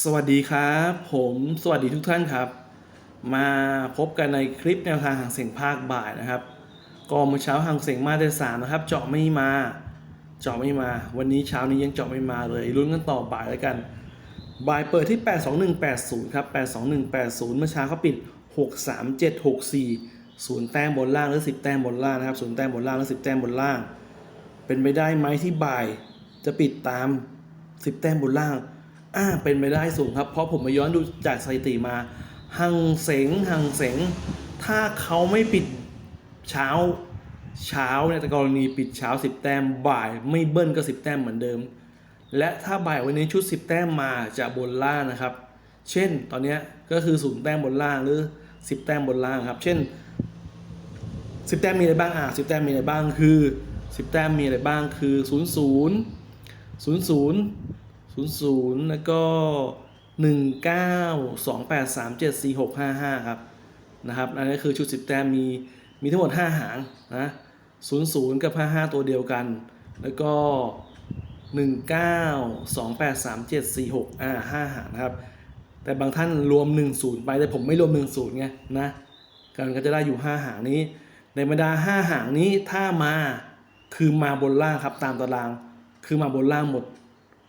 สวัสดีครับ ผมสวัสดีทุกท่านครับ มาพบกันในคลิปแนวทางหางเสียงภาคบ่ายนะครับก็เมื่อเช้าหางเสียงมาได้สามนะครับ เจาะไม่มา เจาะไม่มา วันนี้เช้านี้ยังเจาะไม่มาเลยลุ้นกันต่อบ่ายแล้วกัน บ่ายเปิดที่ 82180 ครับ 82180 เมื่อเช้าเขาปิด 63764ศูนย์แต้มบนล่างหรือ 10 แต้มบนล่างนะครับศูนย์แต้มบนล่างหรือ 10 แต้มบนล่าง เป็นไปได้ไหมที่บ่ายจะปิดตาม 10 แต้มบนล่าง อ่าเป็นไปได้สูงครับ เพราะผมมาย้อนดูจากสถิติมา หังเสงหังเสง ถ้าเขาไม่ปิดเช้าเช้าเนี่ยแต่กรณีปิดเช้า 10 แต้มบ่ายไม่เบิ้ลก็ 10 แต้มเหมือนเดิม และถ้าบ่ายวันนี้ชุด 10 แต้มมาจะบนล่างนะครับ เช่นตอนนี้ก็คือศูนย์แต้มบนล่างหรือ 10 แต้มบนล่างครับ เช่น 10 แต้มมีอะไรบ้างอะ10 แต้มมีอะไรบ้างคือ 10 แต้มมีอะไรบ้างคือ 0 0 0 0 0 0 แล้วก็ 19 28 37 46 55 ครับนะครับอันนี้คือชุด 10 แต้มมีมีทั้งหมด 5 หางนะ00 กับ 55 ตัวเดียวกัน แล้วก็ 19 28 37 46อ่า5หางนะครับ แต่บางท่านรวม 10 ไปแต่ผมไม่รวม 10 ไงนะกันก็จะได้อยู่ 5 หางนี้ ในบรรดา 5 หางนี้ถ้ามาคือมาบนล่างครับตามตาราง คือมาบนล่างหมด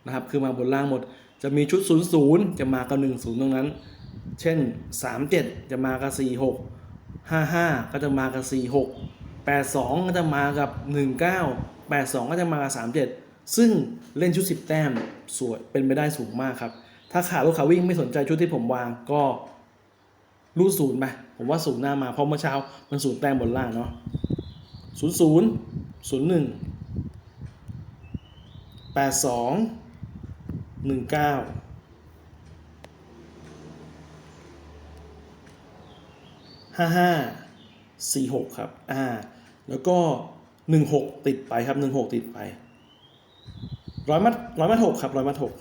นะครับ คือมาบนล่างหมด จะมีชุด 0 0 จะมากับ 1 0 ตรงนั้น เช่น 37 จะมากับ 46 55 ก็จะมากับ 46 82 ก็จะมากับ 19 82 ก็จะมากับ 37 ซึ่งเล่นชุด 10 แต้มสวยเป็นไปได้สูงมากครับ ถ้าขาลูกขาวิ่งไม่สนใจชุดที่ผมวางก็รูดศูนย์ไปผมว่าศูนย์หน้ามาเพราะเมื่อเช้ามันศูนย์แต้มบนล่างเนาะศูนย์ศูนย์ศูนย์หนึ่งแปดสอง หนึ่งเก้าห้าห้าสี่หกครับ อ่า แล้วก็หนึ่งหกติดไปครับหนึ่งหกติดไปร้อยมัดร้อยมัดหกครับร้อยมัดหก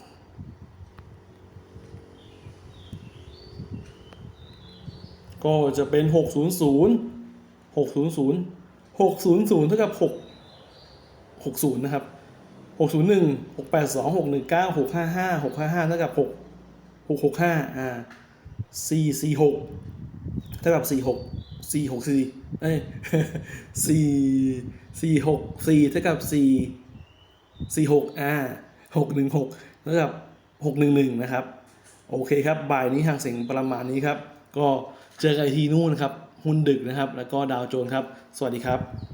ก็จะเป็น 600 600 600 เท่ากับ 6 60 นะครับ 601 682 619 655 655เท่ากับ6 665อ่า446เท่ากับ46 464เอ้ย4 464เท่ากับ4 46อ่า616เท่ากับ611 นะครับ โอเคครับ บ่ายนี้ทางเสียงประมาณนี้ครับ ก็เจอกันทีนู่นครับ หุ้นดึกนะครับ แล้วก็ดาวโจนส์ครับ สวัสดีครับ